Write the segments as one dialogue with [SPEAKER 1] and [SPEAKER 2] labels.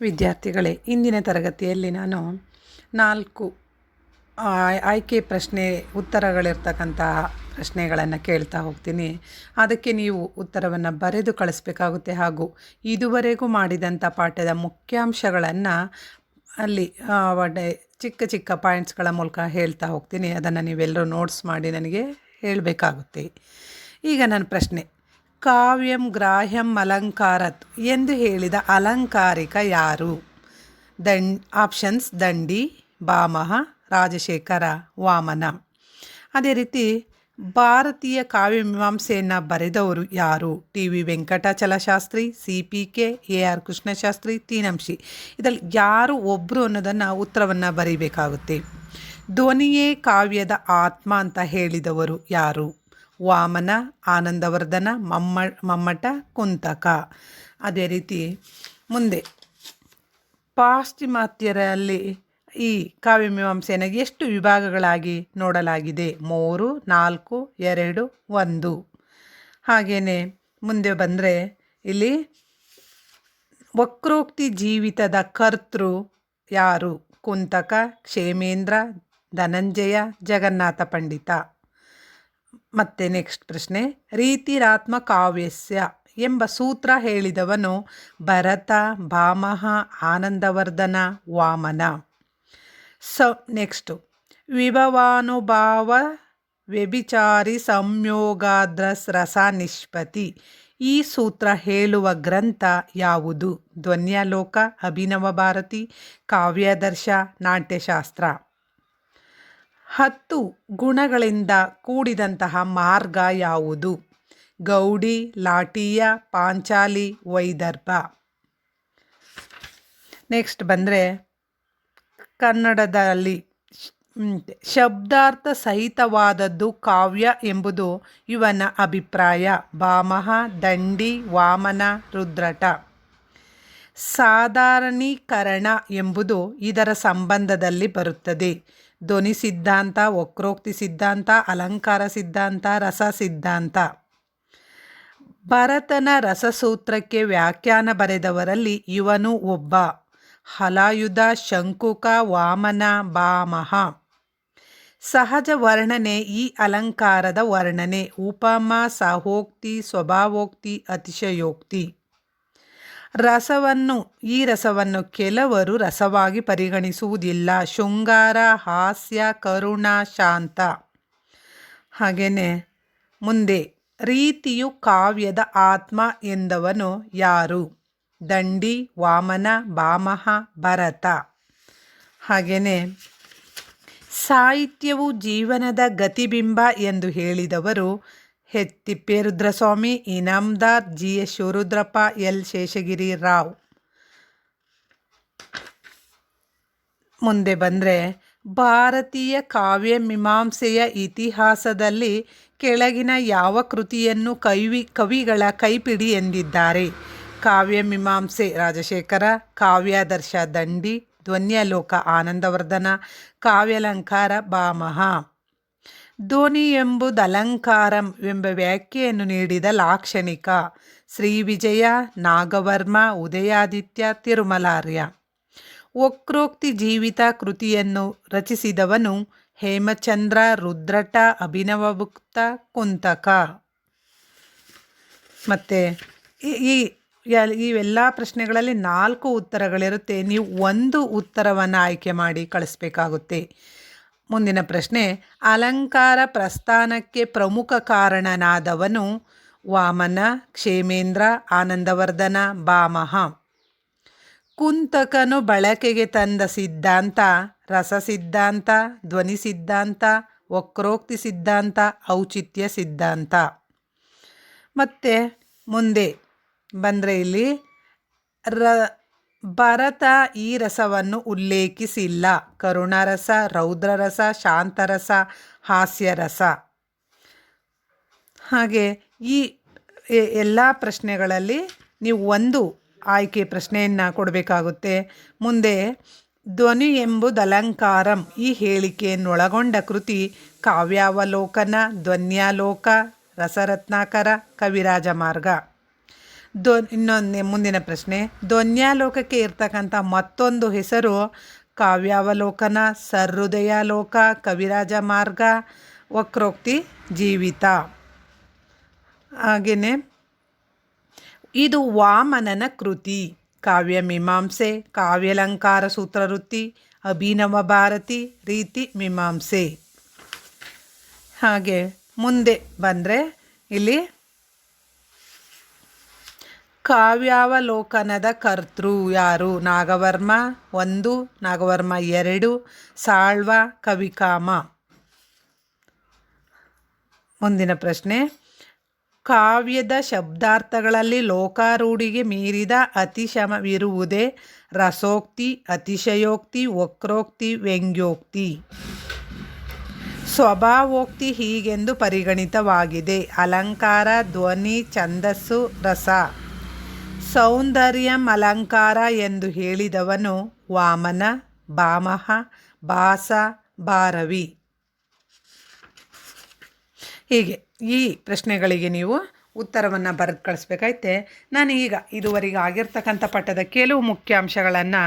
[SPEAKER 1] ವಿದ್ಯಾರ್ಥಿಗಳೇ, ಇಂದಿನ ತರಗತಿಯಲ್ಲಿ ನಾನು ನಾಲ್ಕು ಆಯ್- ಆಯ್ಕೆ ಪ್ರಶ್ನೆ ಉತ್ತರಗಳಿರ್ತಕ್ಕಂತಹ ಪ್ರಶ್ನೆಗಳನ್ನು ಕೇಳ್ತಾ ಹೋಗ್ತೀನಿ. ಅದಕ್ಕೆ ನೀವು ಉತ್ತರವನ್ನು ಬರೆದು ಕಳಿಸ್ಬೇಕಾಗುತ್ತೆ. ಹಾಗೂ ಇದುವರೆಗೂ ಮಾಡಿದಂಥ ಪಾಠದ ಮುಖ್ಯಾಂಶಗಳನ್ನು ಅಲ್ಲಿ ಒಡೆ ಚಿಕ್ಕ ಚಿಕ್ಕ ಪಾಯಿಂಟ್ಸ್ಗಳ ಮೂಲಕ ಹೇಳ್ತಾ ಹೋಗ್ತೀನಿ. ಅದನ್ನು ನೀವೆಲ್ಲರೂ ನೋಟ್ಸ್ ಮಾಡಿ ನನಗೆ ಹೇಳಬೇಕಾಗುತ್ತೆ. ಈಗ ನನ್ನ ಪ್ರಶ್ನೆ. ಕಾವ್ಯಂ ಗ್ರಾಹ್ಯಂ ಅಲಂಕಾರತ್ ಎಂದು ಹೇಳಿದ ಅಲಂಕಾರಿಕ ಯಾರು? ದಂಡ್ ಆಪ್ಷನ್ಸ್ ದಂಡಿ ಭಾಮಹ ರಾಜಶೇಖರ, ವಾಮನ. ಅದೇ ರೀತಿ ಭಾರತೀಯ ಕಾವ್ಯಮೀಮಾಂಸೆಯನ್ನು ಬರೆದವರು ಯಾರು? T. V. Venkatachalashastri, C. P. K. A. R. Krishnashastri, Tinamshi. ಇದರಲ್ಲಿ ಯಾರು ಒಬ್ಬರು ಅನ್ನೋದನ್ನು ಉತ್ತರವನ್ನು ಬರೀಬೇಕಾಗುತ್ತೆ. ಧ್ವನಿಯೇ ಕಾವ್ಯದ ಆತ್ಮ ಅಂತ ಹೇಳಿದವರು ಯಾರು? ವಾಮನ, ಆನಂದವರ್ಧನ, ಮಮ್ಮ, ಮಮ್ಮಟ, ಕುಂತಕ. ಅದೇ ರೀತಿ ಮುಂದೆ. ಪಾಶ್ಚಿಮಾತ್ಯರಲ್ಲಿ ಈ ಕಾವ್ಯಮೀಮಾಂಸೆಯನ್ನು ಎಷ್ಟು ವಿಭಾಗಗಳಾಗಿ ನೋಡಲಾಗಿದೆ? ಮೂರು, ನಾಲ್ಕು, ಎರಡು, ಒಂದು. ಹಾಗೆಯೇ ಮುಂದೆ ಬಂದರೆ ಇಲ್ಲಿ ವಕ್ರೋಕ್ತಿ ಜೀವಿತದ ಕರ್ತೃ ಯಾರು? ಕುಂತಕ, ಕ್ಷೇಮೇಂದ್ರ, ಧನಂಜಯ, ಜಗನ್ನಾಥ ಪಂಡಿತ. ಮತ್ತೆ ನೆಕ್ಸ್ಟ್ ಪ್ರಶ್ನೆ ರೀತಿರಾತ್ಮ ಕಾವ್ಯಸ್ಯ ಎಂಬ ಸೂತ್ರ ಹೇಳಿದವನು ಭರತ, ಭಾಮಹ, ಆನಂದವರ್ಧನ, ವಾಮನ. ಸ ನೆಕ್ಸ್ಟು ವಿಭವಾನುಭಾವ ವ್ಯಭಿಚಾರಿ ಸಂಯೋಗಾದ್ರಸ್ ರಸ ನಿಷ್ಪತಿ ಈ ಸೂತ್ರ ಹೇಳುವ ಗ್ರಂಥ ಯಾವುದು? ಧ್ವನ್ಯಾಲೋಕ, ಅಭಿನವ ಭಾರತಿ, ಕಾವ್ಯಾದರ್ಶ, ನಾಟ್ಯಶಾಸ್ತ್ರ. ಹತ್ತು ಗುಣಗಳಿಂದ ಕೂಡಿದಂತಹ ಮಾರ್ಗ ಯಾವುದು? ಗೌಡಿ ಲಾಟೀಯ ಪಾಂಚಾಲಿ ವೈದರ್ಭ ನೆಕ್ಸ್ಟ್ ಬಂದರೆ ಕನ್ನಡದಲ್ಲಿ ಶಬ್ದಾರ್ಥ ಸಹಿತವಾದದ್ದು ಕಾವ್ಯ ಎಂಬುದು ಇವನ ಅಭಿಪ್ರಾಯ. ಭಾಮಹ ದಂಡಿ, ವಾಮನ, ರುದ್ರಟ. ಸಾಧಾರಣೀಕರಣ ಎಂಬುದು ಇದರ ಸಂಬಂಧದಲ್ಲಿ ಬರುತ್ತದೆ. ಧ್ವನಿ ಸಿದ್ಧಾಂತ, ವಕ್ರೋಕ್ತಿ ಸಿದ್ಧಾಂತ, ಅಲಂಕಾರ ಸಿದ್ಧಾಂತ, ರಸ ಸಿದ್ಧಾಂತ. ಭರತನ ರಸಸೂತ್ರಕ್ಕೆ ವ್ಯಾಖ್ಯಾನ ಬರೆದವರಲ್ಲಿ ಇವನು ಒಬ್ಬ. ಹಲಾಯುಧ, ಶಂಕುಕ, ವಾಮನ, ಬಾಮಹ. ಸಹಜ ವರ್ಣನೆ ಈ ಅಲಂಕಾರದ ವರ್ಣನೆ. ಉಪಮ, ಸಹೋಕ್ತಿ, ಸ್ವಭಾವೋಕ್ತಿ, ಅತಿಶಯೋಕ್ತಿ. ರಸವನ್ನು, ಈ ರಸವನ್ನು ಕೆಲವರು ರಸವಾಗಿ ಪರಿಗಣಿಸುವುದಿಲ್ಲ. ಶೃಂಗಾರ, ಹಾಸ್ಯ, ಕರುಣ, ಶಾಂತ. ಹಾಗೆಯೇ ಮುಂದೆ, ರೀತಿಯು ಕಾವ್ಯದ ಆತ್ಮ ಎಂದವನು ಯಾರು? ದಂಡಿ, ವಾಮನ ಭಾಮಹ ಭರತ. ಹಾಗೆಯೇ ಸಾಹಿತ್ಯವು ಜೀವನದ ಗತಿಬಿಂಬ ಎಂದು ಹೇಳಿದವರು H Thipperudraswamy Inamdar, G. S. Shivarudrappa L. Seshagiri Rao. ಮುಂದೆ ಬಂದರೆ, ಭಾರತೀಯ ಕಾವ್ಯ ಮೀಮಾಂಸೆಯ ಇತಿಹಾಸದಲ್ಲಿ ಕೆಳಗಿನ ಯಾವ ಕೃತಿಯನ್ನು ಕೈವಿ, ಕವಿಗಳ ಕೈಪಿಡಿ ಎಂದಿದ್ದಾರೆ? ಕಾವ್ಯ ಮೀಮಾಂಸೆ ರಾಜಶೇಖರ, ಕಾವ್ಯಾದರ್ಶ ದಂಡಿ, ಧ್ವನ್ಯಲೋಕ ಆನಂದವರ್ಧನ, ಕಾವ್ಯಾಲಂಕಾರ ಭಾಮಹ ಧ್ವನಿ ಎಂಬುದು ಅಲಂಕಾರಂ ಎಂಬ ವ್ಯಾಖ್ಯೆಯನ್ನು ನೀಡಿದ ಲಾಕ್ಷಣಿಕ. ಶ್ರೀ ವಿಜಯ, ನಾಗವರ್ಮ, ಉದಯಾದಿತ್ಯ, ತಿರುಮಲಾರ್ಯ. ವಕ್ರೋಕ್ತಿ ಜೀವಿತ ಕೃತಿಯನ್ನು ರಚಿಸಿದವನು ಹೇಮಚಂದ್ರ, ರುದ್ರಟ ಅಭಿನವಭುಕ್ತ ಕುಂತಕ. ಮತ್ತು ಈ ಇವೆಲ್ಲ ಪ್ರಶ್ನೆಗಳಲ್ಲಿ ನಾಲ್ಕು ಉತ್ತರಗಳಿರುತ್ತೆ. ನೀವು ಒಂದು ಉತ್ತರವನ್ನು ಆಯ್ಕೆ ಮಾಡಿ ಕಳಿಸ್ಬೇಕಾಗುತ್ತೆ. ಮುಂದಿನ ಪ್ರಶ್ನೆ, ಅಲಂಕಾರ ಪ್ರಸ್ಥಾನಕ್ಕೆ ಪ್ರಮುಖ ಕಾರಣನಾದವನು ವಾಮನ, ಕ್ಷೇಮೇಂದ್ರ, ಆನಂದವರ್ಧನ, ಬಾಮಹ. ಕುಂತಕನು ಬಳಕೆಗೆ ತಂದ ಸಿದ್ಧಾಂತ, ರಸ ಸಿದ್ಧಾಂತ, ಧ್ವನಿ ಸಿದ್ಧಾಂತ, ವಕ್ರೋಕ್ತಿ ಸಿದ್ಧಾಂತ, ಔಚಿತ್ಯ ಸಿದ್ಧಾಂತ. ಮತ್ತು ಮುಂದೆ ಬಂದರೆ ಇಲ್ಲಿ ರ ಭರತ ಈ ರಸವನ್ನು ಉಲ್ಲೇಖಿಸಿಲ್ಲ. ಕರುಣರಸ, ರೌದ್ರರಸ, ಶಾಂತರಸ, ಹಾಸ್ಯರಸ. ಹಾಗೆ ಈ ಎಲ್ಲ ಪ್ರಶ್ನೆಗಳಲ್ಲಿ ನೀವು ಒಂದು ಆಯ್ಕೆ ಪ್ರಶ್ನೆಯನ್ನು ಕೊಡಬೇಕಾಗುತ್ತೆ. ಮುಂದೆ ಧ್ವನಿ ಎಂಬುದಲಂಕಾರಂ ಈ ಹೇಳಿಕೆಯನ್ನೊಳಗೊಂಡ ಕೃತಿ ಕಾವ್ಯಾವಲೋಕನ, ಧ್ವನ್ಯಾಲೋಕ, ರಸರತ್ನಾಕರ ಕವಿರಾಜ ಮಾರ್ಗ ಧ್ವ ಇನ್ನೊಂದು ಮುಂದಿನ ಪ್ರಶ್ನೆ. ಧ್ವನ್ಯಾಲೋಕಕ್ಕೆ ಇರ್ತಕ್ಕಂಥ ಮತ್ತೊಂದು ಹೆಸರು ಕಾವ್ಯಾವಲೋಕನ, ಸರ್ಹೃದಯಾಲೋಕ, ಕವಿರಾಜ ಮಾರ್ಗ, ವಕ್ರೋಕ್ತಿ ಜೀವಿತ. ಹಾಗೆಯೇ ಇದು ವಾಮನನ ಕೃತಿ. ಕಾವ್ಯ ಮೀಮಾಂಸೆ, ಕಾವ್ಯಲಂಕಾರ ಸೂತ್ರವೃತ್ತಿ, ಅಭಿನವ ಭಾರತಿ, ರೀತಿ ಮೀಮಾಂಸೆ. ಹಾಗೆ ಮುಂದೆ ಬಂದರೆ ಇಲ್ಲಿ ಕಾವ್ಯಾವಲೋಕನದ ಕರ್ತೃ ಯಾರು? ನಾಗವರ್ಮ ಒಂದು, ನಾಗವರ್ಮ ಎರಡು, ಸಾಳ್ವ, ಕವಿಕಾಮ. ಮುಂದಿನ ಪ್ರಶ್ನೆ. ಕಾವ್ಯದ ಶಬ್ದಾರ್ಥಗಳಲ್ಲಿ ಲೋಕಾರೂಢಿಗೆ ಮೀರಿದ ಅತಿಶಮವಿರುವುದೇ ರಸೋಕ್ತಿ, ಅತಿಶಯೋಕ್ತಿ, ವಕ್ರೋಕ್ತಿ, ವ್ಯಂಗ್ಯೋಕ್ತಿ. ಸ್ವಭಾವೋಕ್ತಿ ಹೀಗೆಂದು ಪರಿಗಣಿತವಾಗಿದೆ. ಅಲಂಕಾರ, ಧ್ವನಿ, ಛಂದಸ್ಸು, ರಸ. ಸೌಂದರ್ಯಂ ಅಲಂಕಾರ ಎಂದು ಹೇಳಿದವನು ವಾಮನ ಭಾಮಹ ಭಾಸ ಭಾರವಿ ಹೀಗೆ ಈ ಪ್ರಶ್ನೆಗಳಿಗೆ ನೀವು ಉತ್ತರವನ್ನು ಬರೆದು ಕಳಿಸ್ಬೇಕಾಯ್ತೆ. ನಾನು ಈಗ ಇದುವರೆಗೆ ಆಗಿರ್ತಕ್ಕಂಥ ಪಠದ ಕೆಲವು ಮುಖ್ಯಾಂಶಗಳನ್ನು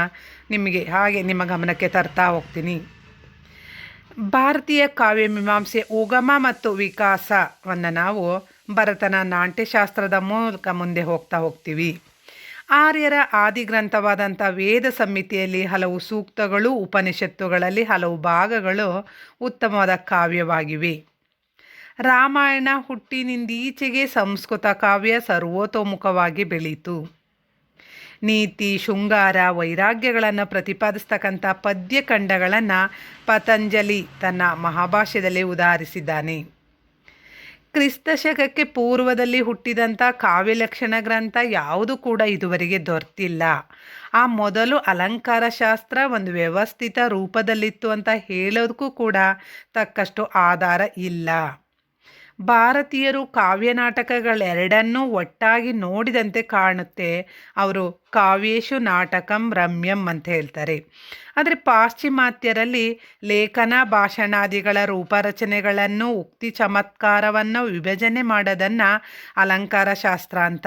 [SPEAKER 1] ನಿಮಗೆ ಹಾಗೆ ನಿಮ್ಮ ಗಮನಕ್ಕೆ ತರ್ತಾ ಹೋಗ್ತೀನಿ. ಭಾರತೀಯ ಕಾವ್ಯ ಮೀಮಾಂಸೆ, ಉಗಮ ಮತ್ತು ವಿಕಾಸವನ್ನು ನಾವು ಭರತನ ನಾಟ್ಯಶಾಸ್ತ್ರದ ಮೂಲಕ ಮುಂದೆ ಹೋಗ್ತಾ ಹೋಗ್ತೀವಿ. ಆರ್ಯರ ಆದಿಗ್ರಂಥವಾದಂಥ ವೇದ ಸಮಿತಿಯಲ್ಲಿ ಹಲವು ಸೂಕ್ತಗಳು, ಉಪನಿಷತ್ತುಗಳಲ್ಲಿ ಹಲವು ಭಾಗಗಳು ಉತ್ತಮವಾದ ಕಾವ್ಯವಾಗಿವೆ. ರಾಮಾಯಣ ಹುಟ್ಟಿನಿಂದೀಚೆಗೆ ಸಂಸ್ಕೃತ ಕಾವ್ಯ ಸರ್ವೋತೋಮುಖವಾಗಿ ಬೆಳೀತು. ನೀತಿ, ಶೃಂಗಾರ, ವೈರಾಗ್ಯಗಳನ್ನು ಪ್ರತಿಪಾದಿಸ್ತಕ್ಕಂಥ ಪದ್ಯಖಂಡಗಳನ್ನು ಪತಂಜಲಿ ತನ್ನ ಮಹಾಭಾಷ್ಯದಲ್ಲಿ ಉದಾಹರಿಸಿದ್ದಾನೆ. ಕ್ರಿಸ್ತ ಶಕಕ್ಕೆ ಪೂರ್ವದಲ್ಲಿ ಹುಟ್ಟಿದಂಥ ಕಾವ್ಯಲಕ್ಷಣ ಗ್ರಂಥ ಯಾವುದು ಕೂಡ ಇದುವರೆಗೆ ದೊರೆತಿಲ್ಲ. ಆ ಮೊದಲು ಅಲಂಕಾರ ಶಾಸ್ತ್ರ ಒಂದು ವ್ಯವಸ್ಥಿತ ರೂಪದಲ್ಲಿತ್ತು ಅಂತ ಹೇಳೋದಕ್ಕೂ ಕೂಡ ತಕ್ಕಷ್ಟು ಆಧಾರ ಇಲ್ಲ. ಭಾರತೀಯರು ಕಾವ್ಯ ನಾಟಕಗಳೆರಡನ್ನೂ ಒಟ್ಟಾಗಿ ನೋಡಿದಂತೆ ಕಾಣುತ್ತೆ. ಅವರು ಕಾವ್ಯೇಶು ನಾಟಕಂ ರಮ್ಯಂ ಅಂತ ಹೇಳ್ತಾರೆ. ಆದರೆ ಪಾಶ್ಚಿಮಾತ್ಯರಲ್ಲಿ ಲೇಖನ, ಭಾಷಣಾದಿಗಳ ರೂಪರಚನೆಗಳನ್ನು, ಉಕ್ತಿ ಚಮತ್ಕಾರವನ್ನು ವಿಭಜನೆ ಮಾಡೋದನ್ನು ಅಲಂಕಾರ ಶಾಸ್ತ್ರ ಅಂತ,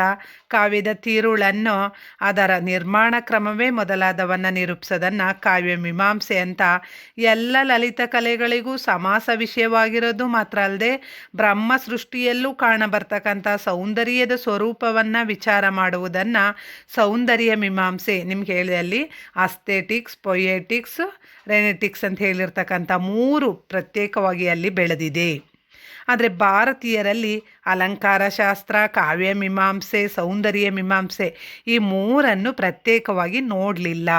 [SPEAKER 1] ಕಾವ್ಯದ ತಿರುಳನ್ನು ಅದರ ನಿರ್ಮಾಣ ಕ್ರಮವೇ ಮೊದಲಾದವನ್ನು ನಿರೂಪಿಸೋದನ್ನು ಕಾವ್ಯ ಮೀಮಾಂಸೆ ಅಂತ ಎಲ್ಲ ಲಲಿತ ಕಲೆಗಳಿಗೂ ಸಮಾಸ ವಿಷಯವಾಗಿರೋದು ಮಾತ್ರ ಅಲ್ಲದೆ ಬ್ರಹ್ಮ ಸೃಷ್ಟಿಯಲ್ಲೂ ಕಾಣಬರ್ತಕ್ಕಂಥ ಸೌಂದರ್ಯದ ಸ್ವರೂಪವನ್ನು ವಿಚಾರ ಮಾಡುವುದನ್ನು ಸೌಂದರ್ಯ ಮೀಮಾಂಸೆ. ನಿಮ್ಗೆ ಹೇಳಿದೆ ಅಲ್ಲಿ ಅಸ್ಥೆಟಿಕ್ಸ್, ಪೊಯೆಟಿಕ್ಸ್, ರೆನೆಟಿಕ್ಸ್ ಅಂತ ಹೇಳಿರ್ತಕ್ಕಂಥ ಮೂರು ಪ್ರತ್ಯೇಕವಾಗಿ ಅಲ್ಲಿ ಬೆಳೆದಿದೆ. ಆದರೆ ಭಾರತೀಯರಲ್ಲಿ ಅಲಂಕಾರ ಶಾಸ್ತ್ರ, ಕಾವ್ಯ ಮೀಮಾಂಸೆ, ಸೌಂದರ್ಯ ಮೀಮಾಂಸೆ ಈ ಮೂರನ್ನು ಪ್ರತ್ಯೇಕವಾಗಿ ನೋಡಲಿಲ್ಲ.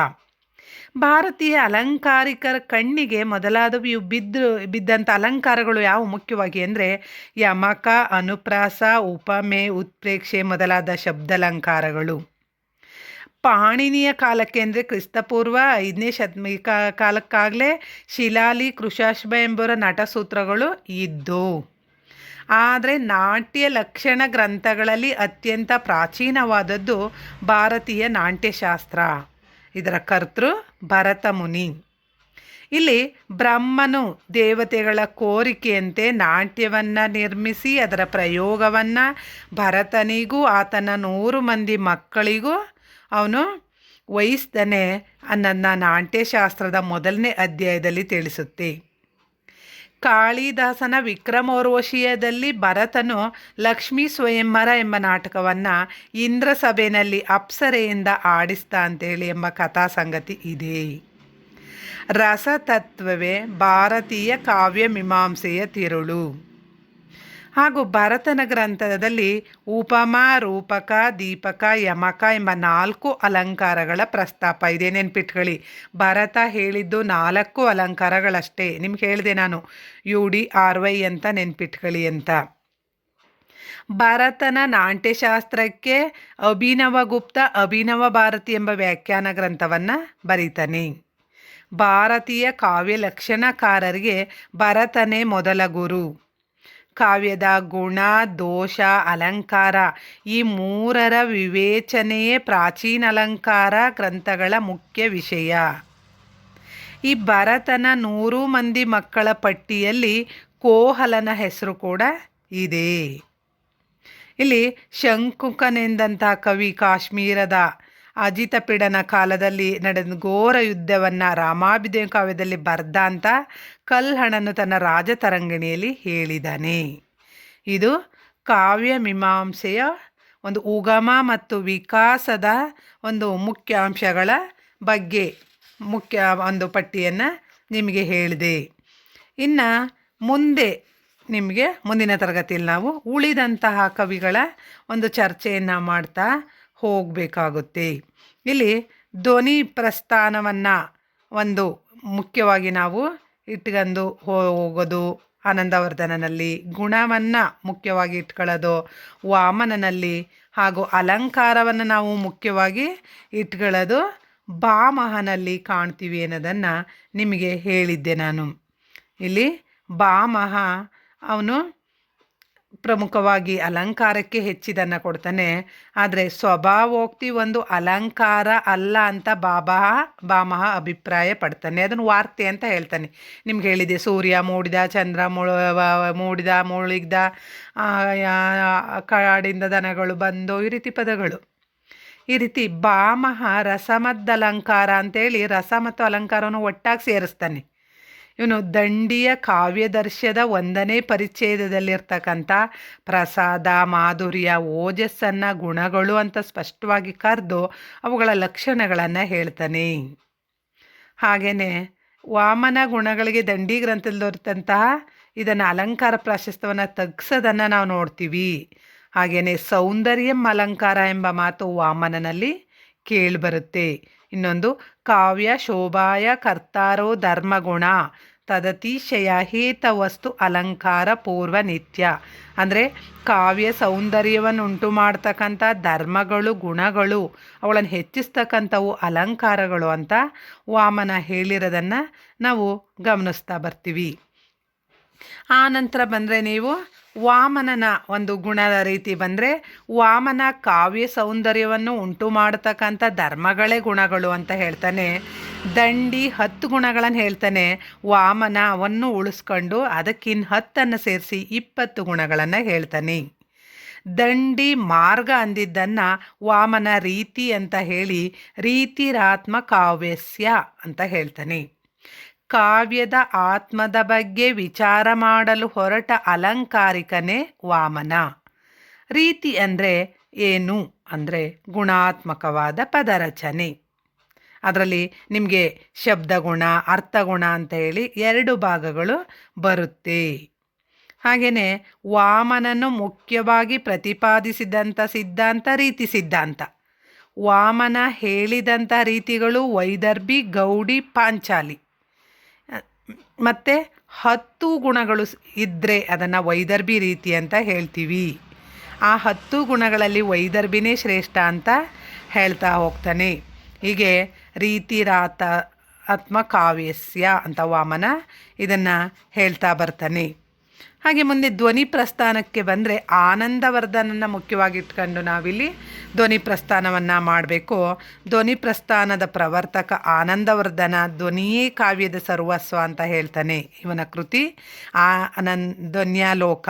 [SPEAKER 1] ಭಾರತೀಯ ಅಲಂಕಾರಿಕರ ಕಣ್ಣಿಗೆ ಮೊದಲಾದವು ಇವು ಬಿದ್ದು, ಬಿದ್ದಂಥ ಅಲಂಕಾರಗಳು ಯಾವ ಮುಖ್ಯವಾಗಿ ಅಂದರೆ ಯಮಕ, ಅನುಪ್ರಾಸ, ಉಪಮೆ, ಉತ್ಪ್ರೇಕ್ಷೆ ಮೊದಲಾದ ಶಬ್ದಾಲಂಕಾರಗಳು. ಪಾಣಿನಿಯ ಕಾಲಕ್ಕೆ ಅಂದರೆ ಕ್ರಿಸ್ತಪೂರ್ವ ಐದನೇ ಶತ ಕಾಲಕ್ಕಾಗಲೇ ಶಿಲಾಲಿ ಕೃಷಾಶ್ವ ಎಂಬುವರ ನಟಸೂತ್ರಗಳು ಇದ್ದವು ಆದರೆ ನಾಟ್ಯ ಲಕ್ಷಣ ಗ್ರಂಥಗಳಲ್ಲಿ ಅತ್ಯಂತ ಪ್ರಾಚೀನವಾದದ್ದು ಭಾರತೀಯ ನಾಟ್ಯಶಾಸ್ತ್ರ. ಇದರ ಕರ್ತೃ ಭರತ ಮುನಿ ಇಲ್ಲಿ ಬ್ರಹ್ಮನು ದೇವತೆಗಳ ಕೋರಿಕೆಯಂತೆ ನಾಟ್ಯವನ್ನು ನಿರ್ಮಿಸಿ ಅದರ ಪ್ರಯೋಗವನ್ನು ಭರತನಿಗೂ ಆತನ ನೂರು ಮಂದಿ ಮಕ್ಕಳಿಗೂ ಅವನು ವಹಿಸ್ತಾನೆ ಅನ್ನೋದನ್ನ ನಾಟ್ಯಶಾಸ್ತ್ರದ ಮೊದಲನೇ ಅಧ್ಯಾಯದಲ್ಲಿ ತಿಳಿಸುತ್ತೆ. ಕಾಳಿದಾಸನ ವಿಕ್ರಮೋರ್ವಶೀಯದಲ್ಲಿ ಭರತನು ಲಕ್ಷ್ಮೀ ಸ್ವಯಂವರ ಎಂಬ ನಾಟಕವನ್ನು ಇಂದ್ರಸಭೆಯಲ್ಲಿ ಅಪ್ಸರೆಯಿಂದ ಆಡಿಸ್ತಾ ಅಂತೇಳಿ ಎಂಬ ಕಥಾ ಸಂಗತಿ ಇದೆ. ರಸತತ್ವವೇ ಭಾರತೀಯ ಕಾವ್ಯ ಮೀಮಾಂಸೆಯ ತಿರುಳು. ಹಾಗೂ ಭರತನ ಗ್ರಂಥದಲ್ಲಿ ಉಪಮ, ರೂಪಕ, ದೀಪಕ, ಯಮಕ ಎಂಬ ನಾಲ್ಕು ಅಲಂಕಾರಗಳ ಪ್ರಸ್ತಾಪ ಇದೆ. ನೆನ್ಪಿಟ್ಕೊಳ್ಳಿ. ಭರತ ಹೇಳಿದ್ದು ನಾಲ್ಕು ಅಲಂಕಾರಗಳಷ್ಟೇ. ನಿಮ್ಗೆ ಹೇಳಿದೆ ನಾನು. ಯು ಡಿ ಆರ್ ವೈ ಅಂತ ನೆನ್ಪಿಟ್ಕೊಳ್ಳಿ ಅಂತ. ಭರತನ ನಾಟ್ಯಶಾಸ್ತ್ರಕ್ಕೆ ಅಭಿನವ ಗುಪ್ತ, ಅಭಿನವ ಭಾರತಿ ಎಂಬ ವ್ಯಾಖ್ಯಾನ ಗ್ರಂಥವನ್ನು ಬರೀತಾನೆ. ಭಾರತೀಯ ಕಾವ್ಯ ಲಕ್ಷಣಕಾರರಿಗೆ ಭರತನೇ ಮೊದಲ ಗುರು. ಕಾವ್ಯದ ಗುಣ, ದೋಷ, ಅಲಂಕಾರ ಈ ಮೂರರ ವಿವೇಚನೆಯೇ ಪ್ರಾಚೀನ ಅಲಂಕಾರ ಗ್ರಂಥಗಳ ಮುಖ್ಯ ವಿಷಯ. ಈ ಭರತನ ನೂರು ಮಂದಿ ಮಕ್ಕಳ ಪಟ್ಟಿಯಲ್ಲಿ ಕೋಹಲನ ಹೆಸರು ಕೂಡ ಇದೆ. ಇಲ್ಲಿ ಶಂಕುಕನೆಂದಂಥ ಕವಿ ಕಾಶ್ಮೀರದ ಅಜಿತ ಪೀಡನ ಕಾಲದಲ್ಲಿ ನಡೆದ ಘೋರ ಯುದ್ಧವನ್ನು ರಾಮಾಭಿದೇವ ಕಾವ್ಯದಲ್ಲಿ ಬರ್ದ ಅಂತ ಕಲ್ಹಣನು ತನ್ನ ರಾಜತರಂಗಿಣಿಯಲ್ಲಿ ಹೇಳಿದಾನೆ. ಇದು ಕಾವ್ಯ ಮೀಮಾಂಸೆಯ ಒಂದು ಉಗಮ ಮತ್ತು ವಿಕಾಸದ ಒಂದು ಮುಖ್ಯ ಅಂಶಗಳ ಬಗ್ಗೆ ಮುಖ್ಯ ಒಂದು ಪಟ್ಟಿಯನ್ನು ನಿಮಗೆ ಹೇಳಿದೆ. ಇನ್ನು ಮುಂದೆ ನಿಮಗೆ ಮುಂದಿನ ತರಗತಿಯಲ್ಲಿ ನಾವು ಉಳಿದಂತಹ ಕವಿಗಳ ಒಂದು ಚರ್ಚೆಯನ್ನು ಮಾಡ್ತಾ ಹೋಗಬೇಕಾಗುತ್ತೆ. ಇಲ್ಲಿ ಧ್ವನಿ ಪ್ರಸ್ಥಾನವನ್ನು ಒಂದು ಮುಖ್ಯವಾಗಿ ನಾವು ಇಟ್ಕೊಂಡು ಹೋಗೋದು, ಆನಂದವರ್ಧನನಲ್ಲಿ. ಗುಣವನ್ನು ಮುಖ್ಯವಾಗಿ ಇಟ್ಕೊಳ್ಳೋದು, ವಾಮನನಲ್ಲಿ ಹಾಗೂ ಅಲಂಕಾರವನ್ನು ನಾವು ಮುಖ್ಯವಾಗಿ ಇಟ್ಕೊಳ್ಳೋದು ಬಾಮಹನಲ್ಲಿ ಕಾಣ್ತೀವಿ ಅನ್ನೋದನ್ನು ನಿಮಗೆ ಹೇಳಿದ್ದೆ ನಾನು. ಇಲ್ಲಿ ಬಾಮಹ ಅವನು ಪ್ರಮುಖವಾಗಿ ಅಲಂಕಾರಕ್ಕೆ ಹೆಚ್ಚಿದನ್ನು ಕೊಡ್ತಾನೆ. ಆದರೆ ಸ್ವಭಾವೋಕ್ತಿ ಒಂದು ಅಲಂಕಾರ ಅಲ್ಲ ಅಂತ ಬಾಬಾ, ಬಾಮಹ ಅಭಿಪ್ರಾಯ ಪಡ್ತಾನೆ. ಅದನ್ನು ವಾರ್ತೆ ಅಂತ ಹೇಳ್ತಾನೆ. ನಿಮ್ಗೆ ಹೇಳಿದೆ, ಸೂರ್ಯ ಮೂಡಿದ, ಚಂದ್ರ ಮೂಡಿದ ಮುಳುಗಿದ ಕಾಡಿಂದ ದನಗಳು ಬಂದು, ಈ ರೀತಿ ಪದಗಳು. ಈ ರೀತಿ ಬಾಮಹ ರಸಮದ್ದಲಂಕಾರ ಅಂತೇಳಿ ರಸ ಮತ್ತು ಅಲಂಕಾರವನ್ನು ಒಟ್ಟಾಗಿ ಸೇರಿಸ್ತಾನೆ. ಇವನು ದಂಡಿಯ ಕಾವ್ಯದರ್ಶ್ಯದ ಒಂದನೇ ಪರಿಚ್ಛೇದದಲ್ಲಿರ್ತಕ್ಕಂಥ ಪ್ರಸಾದ, ಮಾಧುರ್ಯ, ಓಜಸ್ಸನ್ನು ಗುಣಗಳು ಅಂತ ಸ್ಪಷ್ಟವಾಗಿ ಕರೆದು ಅವುಗಳ ಲಕ್ಷಣಗಳನ್ನು ಹೇಳ್ತಾನೆ. ಹಾಗೆಯೇ ವಾಮನ ಗುಣಗಳಿಗೆ ದಂಡಿ ಗ್ರಂಥದಲ್ಲಿರ್ತಂತಹ ಇದನ್ನು ಅಲಂಕಾರ ಪ್ರಾಶಸ್ತ್ಯವನ್ನು ತಗ್ಸೋದನ್ನು ನಾವು ನೋಡ್ತೀವಿ. ಹಾಗೆಯೇ ಸೌಂದರ್ಯಂ ಅಲಂಕಾರ ಎಂಬ ಮಾತು ವಾಮನನಲ್ಲಿ ಕೇಳಿಬರುತ್ತೆ. ಇನ್ನೊಂದು, ಕಾವ್ಯ ಶೋಭಾಯ ಕರ್ತಾರೋ ಧರ್ಮಗುಣ ತದತಿಶಯ ಹೇತ ವಸ್ತು ಅಲಂಕಾರ ಪೂರ್ವ ನಿತ್ಯ. ಅಂದರೆ ಕಾವ್ಯ ಸೌಂದರ್ಯವನ್ನು ಉಂಟು ಮಾಡ್ತಕ್ಕಂಥ ಧರ್ಮಗಳು, ಗುಣಗಳು ಅವುಗಳನ್ನು ಹೆಚ್ಚಿಸ್ತಕ್ಕಂಥವು ಅಲಂಕಾರಗಳು ಅಂತ ವಾಮನ ಹೇಳಿರೋದನ್ನು ನಾವು ಗಮನಿಸ್ತಾ ಬರ್ತೀವಿ. ಆ ನಂತರ ಬಂದರೆ ನೀವು ವಾಮನನ ಒಂದು ಗುಣದ ರೀತಿ ಬಂದರೆ ವಾಮನ ಕಾವ್ಯ ಸೌಂದರ್ಯವನ್ನು ಉಂಟು ಮಾಡತಕ್ಕಂಥ ಧರ್ಮಗಳೇ ಗುಣಗಳು ಅಂತ ಹೇಳ್ತಾನೆ. ದಂಡಿ ಹತ್ತು ಗುಣಗಳನ್ನು ಹೇಳ್ತಾನೆ. ವಾಮನ ಅವನ್ನು ಉಳಿಸ್ಕೊಂಡು ಅದಕ್ಕಿನ್ ಹತ್ತನ್ನು ಸೇರಿಸಿ ಇಪ್ಪತ್ತು ಗುಣಗಳನ್ನು ಹೇಳ್ತಾನೆ. ದಂಡಿ ಮಾರ್ಗ ಅಂದಿದ್ದನ್ನು ವಾಮನ ರೀತಿ ಅಂತ ಹೇಳಿ ರೀತಿರಾತ್ಮ ಕಾವ್ಯಸ್ಯ ಅಂತ ಹೇಳ್ತಾನೆ. ಕಾವ್ಯದ ಆತ್ಮದ ಬಗ್ಗೆ ವಿಚಾರ ಮಾಡಲು ಹೊರಟ ಅಲಂಕಾರಿಕನೇ ವಾಮನ. ರೀತಿ ಅಂದರೆ ಏನು ಅಂದರೆ ಗುಣಾತ್ಮಕವಾದ ಪದರಚನೆ. ಅದರಲ್ಲಿ ನಿಮಗೆ ಶಬ್ದಗುಣ, ಅರ್ಥಗುಣ ಅಂತ ಹೇಳಿ ಎರಡು ಭಾಗಗಳು ಬರುತ್ತೆ. ಹಾಗೆಯೇ ವಾಮನನ್ನು ಮುಖ್ಯವಾಗಿ ಪ್ರತಿಪಾದಿಸಿದಂಥ ಸಿದ್ಧಾಂತ ರೀತಿ ಸಿದ್ಧಾಂತ. ವಾಮನ ಹೇಳಿದಂಥ ರೀತಿಗಳು ವೈದರ್ಭಿ, ಗೌಡಿ, ಪಾಂಚಾಲಿ. ಮತ್ತು ಹತ್ತು ಗುಣಗಳು ಇದ್ದರೆ ಅದನ್ನು ವೈದರ್ಭಿ ರೀತಿ ಅಂತ ಹೇಳ್ತೀವಿ. ಆ ಹತ್ತು ಗುಣಗಳಲ್ಲಿ ವೈದರ್ಭಿನೇ ಶ್ರೇಷ್ಠ ಅಂತ ಹೇಳ್ತಾ ಹೋಗ್ತಾನೆ. ಹೀಗೆ ರೀತಿ ರಾತ ಆತ್ಮ ಕಾವ್ಯಸ್ಯ ಅಂತ ವಾಮನ ಇದನ್ನು ಹೇಳ್ತಾ ಬರ್ತಾನೆ. ಹಾಗೆ ಮುಂದೆ ಧ್ವನಿ ಪ್ರಸ್ಥಾನಕ್ಕೆ ಬಂದರೆ ಆನಂದವರ್ಧನನ್ನು ಮುಖ್ಯವಾಗಿ ಇಟ್ಕೊಂಡು ನಾವಿಲ್ಲಿ ಧ್ವನಿ ಪ್ರಸ್ಥಾನವನ್ನು ಮಾಡಬೇಕು. ಧ್ವನಿ ಪ್ರಸ್ಥಾನದ ಪ್ರವರ್ತಕ ಆನಂದವರ್ಧನ ಧ್ವನಿಯೇ ಕಾವ್ಯದ ಸರ್ವಸ್ವ ಅಂತ ಹೇಳ್ತಾನೆ ಇವನ ಕೃತಿ. ಆ ಧ್ವನ್ಯಾಲೋಕ.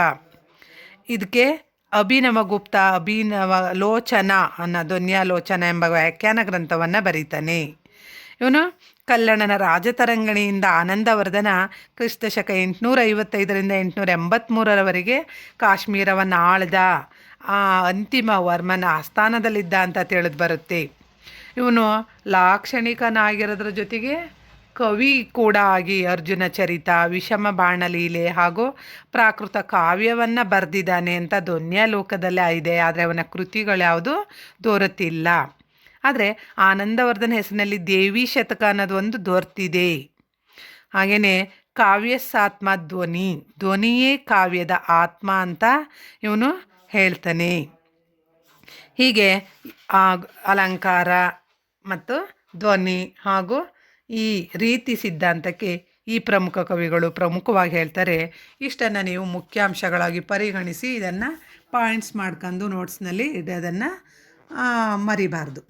[SPEAKER 1] ಇದಕ್ಕೆ ಅಭಿನವಗುಪ್ತ ಅಭಿನವ ಲೋಚನ ಅನ್ನೋ ಧ್ವನಿಯಾಲೋಚನ ಎಂಬ ವ್ಯಾಖ್ಯಾನ ಗ್ರಂಥವನ್ನು ಬರೀತಾನೆ. ಇವನು ಕಲ್ಲಣ್ಣನ ರಾಜತರಂಗಣಿಯಿಂದ ಆನಂದವರ್ಧನ ಕ್ರಿಸ್ತ ಶಕ ಎಂಟುನೂರ ಐವತ್ತೈದರಿಂದ ಎಂಟುನೂರ ಎಂಬತ್ತ್ಮೂರರವರೆಗೆ ಕಾಶ್ಮೀರವನ್ನು ಆಳ್ದ ಆ ಅಂತಿಮ ವರ್ಮನ ಆಸ್ಥಾನದಲ್ಲಿದ್ದ ಅಂತ ತಿಳಿದು ಬರುತ್ತೆ. ಇವನು ಲಾಕ್ಷಣಿಕನಾಗಿರೋದ್ರ ಜೊತೆಗೆ ಕವಿ ಕೂಡ ಆಗಿ ಅರ್ಜುನ ಚರಿತ, ವಿಷಮ ಬಾಣಲೀಲೆ ಹಾಗೂ ಪ್ರಾಕೃತ ಕಾವ್ಯವನ್ನು ಬರೆದಿದ್ದಾನೆ ಅಂತ ಲೋಕದಲ್ಲೇ ಇದೆ. ಆದರೆ ಅವನ ಕೃತಿಗಳು ಯಾವುದು ದೊರೆತಿಲ್ಲ. ಆದರೆ ಆನಂದವರ್ಧನ ಹೆಸರಿನಲ್ಲಿ ದೇವಿ ಶತಕ ಅನ್ನೋದು ಒಂದು ದೊರೆತಿದೆ. ಹಾಗೆಯೇ ಕಾವ್ಯಸಾತ್ಮ ಧ್ವನಿ, ಧ್ವನಿಯೇ ಕಾವ್ಯದ ಆತ್ಮ ಅಂತ ಇವನು ಹೇಳ್ತಾನೆ. ಹೀಗೆ ಅಲಂಕಾರ ಮತ್ತು ಧ್ವನಿ ಹಾಗೂ ಈ ರೀತಿ ಸಿದ್ಧಾಂತಕ್ಕೆ ಈ ಪ್ರಮುಖ ಕವಿಗಳು ಪ್ರಮುಖವಾಗಿ ಹೇಳ್ತಾರೆ, ಇಷ್ಟನ್ನು ನೀವು ಮುಖ್ಯಾಂಶಗಳಾಗಿ ಪರಿಗಣಿಸಿ ಇದನ್ನು ಪಾಯಿಂಟ್ಸ್ ಮಾಡ್ಕೊಂಡು ನೋಟ್ಸ್ನಲ್ಲಿ ಇದನ್ನು ಮರಿಬಾರ್ದು.